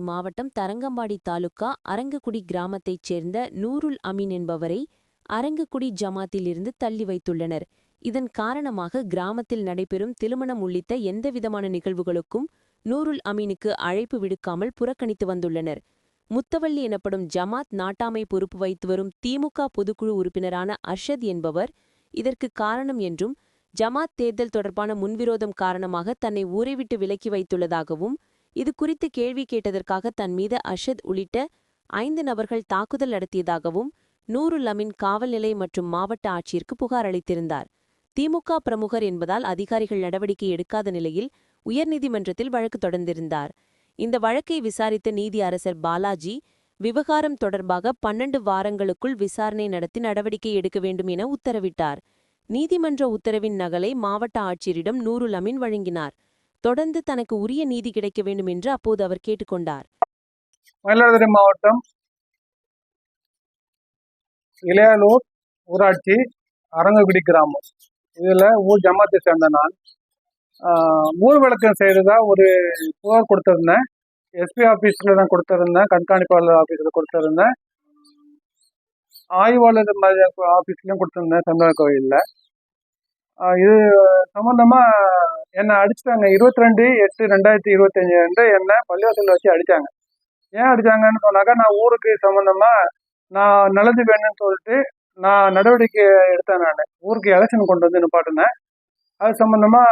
மாவட்டம் தரங்கம்பாடி தாலுகா அரங்கக்குடி கிராமத்தைச் சேர்ந்த நூருல் அமீன் என்பவரை அரங்கக்குடி ஜமாத்திலிருந்து தள்ளி வைத்துள்ளனர். இதன் காரணமாக கிராமத்தில் நடைபெறும் திருமணம் உள்ளிட்ட எந்தவிதமான நிகழ்வுகளுக்கும் நூருல் அமீனுக்கு அழைப்பு விடுக்காமல் புறக்கணித்து வந்துள்ளனர். முத்தவள்ளி எனப்படும் ஜமாத் நாட்டாமை பொறுப்பு வைத்து வரும் திமுக பொதுக்குழு உறுப்பினரான அர்ஷத் என்பவர் இதற்கு காரணம் என்றும் ஜமாத் தேர்தல் தொடர்பான முன்விரோதம் காரணமாக தன்னை ஊரை விட்டு விலக்கி வைத்துள்ளதாகவும் இது குறித்து கேள்வி கேட்டதற்காக தன் மீது அஷத் உள்ளிட்ட ஐந்து நபர்கள் தாக்குதல் நடத்தியதாகவும் நூருல் அமீன் காவல் நிலை மற்றும் மாவட்ட ஆட்சியிற்கு புகார் அளித்திருந்தார். திமுக பிரமுகர் என்பதால் அதிகாரிகள் நடவடிக்கை எடுக்காத நிலையில் உயர்நீதிமன்றத்தில் வழக்கு தொடர்ந்திருந்தார். இந்த வழக்கை விசாரித்த நீதி அரசர் பாலாஜி விவகாரம் தொடர்பாக பன்னெண்டு வாரங்களுக்குள் விசாரணை நடத்தி நடவடிக்கை எடுக்க வேண்டும் என உத்தரவிட்டார். நீதிமன்ற உத்தரவின் நகலை மாவட்ட ஆட்சியரிடம் நூருல் லமின் வழங்கினார். தொடர்ந்து தனக்கு உரிய நீதி கிடைக்க வேண்டும் என்று அப்போது அவர் கேட்டுக்கொண்டார். மயிலாடுதுறை மாவட்டம் இளையாலூர் ஊராட்சி அரங்ககுடி கிராமம். இதில் ஊர் ஜமாத்தை சேர்ந்த நான். ஊர்வலக்கம் ஊர் விளக்கம் செய்கிறதா ஒரு புகார் கொடுத்துருந்தேன். எஸ்பி ஆஃபீஸில் தான் கொடுத்துருந்தேன். கண்காணிப்பாளர் ஆஃபீஸில் கொடுத்துருந்தேன். ஆய்வாளர் ஆஃபீஸ்லையும் கொடுத்துருந்தேன். தமிழக கோயிலில். இது சம்மந்தமாக என்னை அடிச்சிட்டாங்க. இருபத்தி ரெண்டு எட்டு ரெண்டாயிரத்தி இருபத்தஞ்சு அன்று என்னை பள்ளிவாசலில் வச்சு அடித்தாங்க ஏன் அடிச்சாங்கன்னு சொன்னாக்கா நான் ஊருக்கு சம்மந்தமாக நான் நல்லது வேணும்னு சொல்லிட்டு நான் நடவடிக்கை எடுத்தேன் நான். ஊருக்கு எலெக்ஷன் கொண்டு வந்து நிப்பாட்டினேன். அது சம்பந்தமா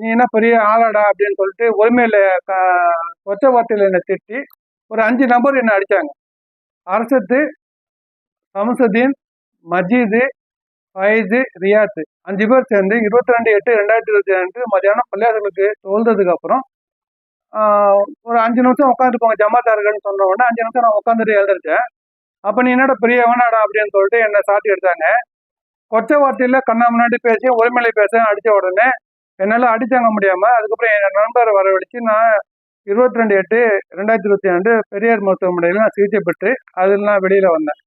நீ என்ன பெரிய ஆளாடா அப்படின்னு சொல்லிட்டு உரிமையில ஒற்ற வார்த்தையில் என்னை திட்டி ஒரு அஞ்சு நபர் என்னை அடிச்சாங்க. அரசத்து சமசுதீன் மஜீது ஃபைது ரியாத்து. அஞ்சு பேர் சேர்ந்து இருபத்தி ரெண்டு எட்டு ரெண்டாயிரத்தி இருபத்தி ரெண்டு மதியானம் பிள்ளையார்களுக்கு தொழுததுக்கு அப்புறம் ஒரு அஞ்சு நிமிஷம் உட்காந்துருப்போங்க ஜமாத்தார்கள்னு சொன்ன உடனே அஞ்சு நிமிஷம் நான் உட்காந்துட்டு எழுதிருச்சேன் அப்போ நீ என்னடா பெரிய வேணாடா அப்படின்னு சொல்லிட்டு என்னை சாத்தி எடுத்தாங்க. கொச்ச வார்த்தையில் கண்ணா முன்னாடி பேசி ஒருமையில பேச அடித்த உடனே என்னால் அடித்தாங்க முடியாமல் அதுக்கப்புறம் என் நண்பரை வரவழைச்சு நான் இருபத்தி ரெண்டு எட்டு ரெண்டாயிரத்தி இருபத்தி ரெண்டு பெரியார் மருத்துவமனையில் நான் சிகிச்சை பெற்று அதில் நான் வெளியில் வந்தேன்.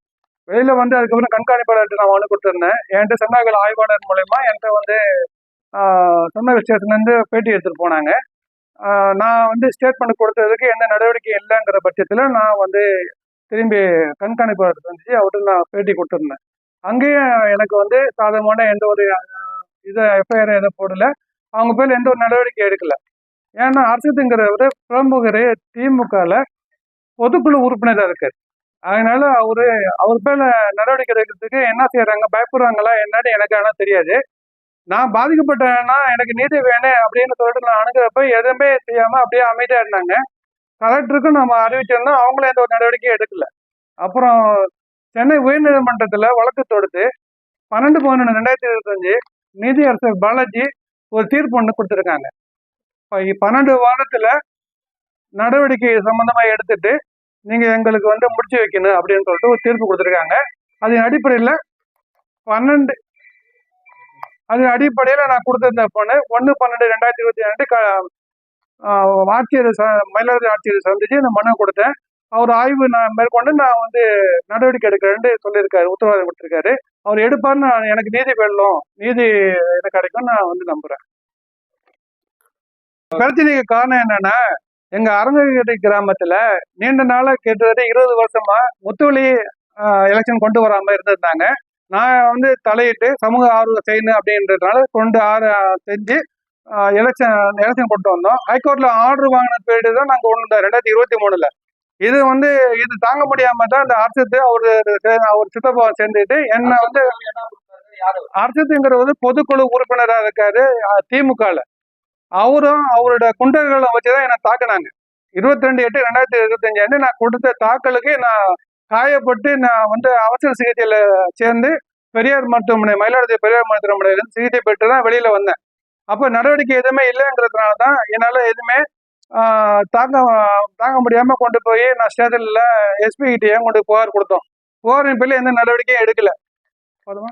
வெளியில் வந்து அதுக்கப்புறம் கண்காணிப்பாளர்கிட்ட நான் மனு கொடுத்துருந்தேன். என்கிட்ட சென்னாகல் ஆய்வாளர் மூலயமா என்கிட்ட வந்து சொன்ன ஸ்டேஷன்லேருந்து பேட்டி எடுத்துகிட்டு போனாங்க. நான் வந்து ஸ்டேட்மெண்ட் கொடுத்ததுக்கு எந்த நடவடிக்கை இல்லைங்கிற பட்சத்தில் நான் வந்து திரும்பி கண்காணிப்பாளர் வந்துச்சு அவர்கிட்ட நான் பேட்டி கொடுத்துருந்தேன். அங்கேயும் எனக்கு வந்து சாதகமான எந்த ஒரு இது எஃப்ஐஆர் எதுவும் போடல. அவங்க பேர் எந்த ஒரு நடவடிக்கை எடுக்கல. ஏன்னா அரசுங்கிறவர் பிரமுகர் திமுகவில் பொதுக்குழு உறுப்பினராக இருக்கார். அதனால அவரு அவர் பேர்ல நடவடிக்கை எடுக்கிறதுக்கு என்ன செய்யறாங்க பயப்படுறாங்களா என்னன்னு எனக்கு ஆனால் தெரியாது. நான் பாதிக்கப்பட்டேன்னா எனக்கு நீதி வேணும் அப்படின்னு சொல்லிட்டு நான் அணுகிறப்ப எதுவுமே செய்யாம அப்படியே அமைதியா இருந்தாங்க. கலெக்டருக்கும் நம்ம அறிவிச்சிருந்தோம். அவங்களும் எந்த ஒரு நடவடிக்கையும் எடுக்கல. அப்புறம் சென்னை உயர்நீதிமன்றத்துல வழக்கு தொடுத்து பன்னெண்டு பதினொன்று ரெண்டாயிரத்தி இருபத்தஞ்சு நீதியரசர் பாலாஜி ஒரு தீர்ப்பு ஒன்று கொடுத்துருக்காங்க. இப்போ பன்னெண்டு வாரத்துல நடவடிக்கை சம்பந்தமா எடுத்துட்டு நீங்க எங்களுக்கு வந்து முடிச்சு வைக்கணும் அப்படின்னு சொல்லிட்டு ஒரு தீர்ப்பு கொடுத்துருக்காங்க. அதன் அடிப்படையில் பன்னெண்டு அதன் அடிப்படையில் நான் கொடுத்திருந்த பொண்ணு ஒன்று பன்னெண்டு ரெண்டாயிரத்தி இருபத்தி ரெண்டு க ஆட்சியர் ச மயிலாடுதுறை ஆட்சியர் சந்திச்சு இந்த மனு கொடுத்தேன். அவர் ஆய்வு நான் மேற்கொண்டு நான் வந்து நடவடிக்கை எடுக்கிறேன்னு சொல்லியிருக்காரு உத்தரவாதம் கொடுத்துருக்காரு. அவர் எடுப்பார்னு நான் எனக்கு நீதி வெல்லும் நீதி எனக்கு கிடைக்கும் நான் வந்து நம்புறேன். பிரச்சனைக்கு காரணம் என்னன்னா எங்க அரங்கடி கிராமத்துல நீண்ட நாளா கிட்டத்தட்ட இருபது வருஷமா முத்துவலி எலெக்ஷன் கொண்டு வராம இருந்திருந்தாங்க. நான் வந்து தலையிட்டு சமூக ஆர்வம் செய்யணும் அப்படின்றதுனால கொண்டு ஆறு செஞ்சு எலெக்ஷன் எலெக்ஷன் கொண்டு வந்தோம். ஹைகோர்ட்ல ஆர்டர் வாங்கின பீரியடு தான் நாங்கள் வந்தோம் ரெண்டாயிரத்தி இருபத்தி மூணுல. இது வந்து இது தாங்க முடியாம தான் இந்த அரசத்து அவரு அவர் சித்தப்பா சேர்ந்துட்டு என்ன வந்து அரசத்துங்கிறது பொதுக்குழு உறுப்பினரா இருக்காரு திமுகல. அவரும் அவரோட குண்டர்களை வச்சுதான் என்னை தாக்குனாங்க. இருபத்தி ரெண்டு எட்டு ரெண்டாயிரத்தி இருபத்தஞ்சு ஆண்டு நான் கொடுத்த தாக்கலுக்கு நான் காயப்பட்டு நான் வந்து அவசர சிகிச்சையில சேர்ந்து பெரியார் மருத்துவமனை மயிலாடுதுறை பெரியார் மருத்துவமனையில சிகிச்சை பெற்று தான் வெளியில வந்தேன். அப்போ நடவடிக்கை எதுவுமே இல்லைங்கிறதுனால தான் என்னால் எதுவுமே தாங்க தாங்க முடியாம கொண்டு போய் நான் ஸ்டேஷன்ல எஸ்பி கிட்டே கொண்டு புகார் கொடுத்தோம். புகாரின் பிள்ளை எந்த நடவடிக்கையும் எடுக்கல. போதுமா?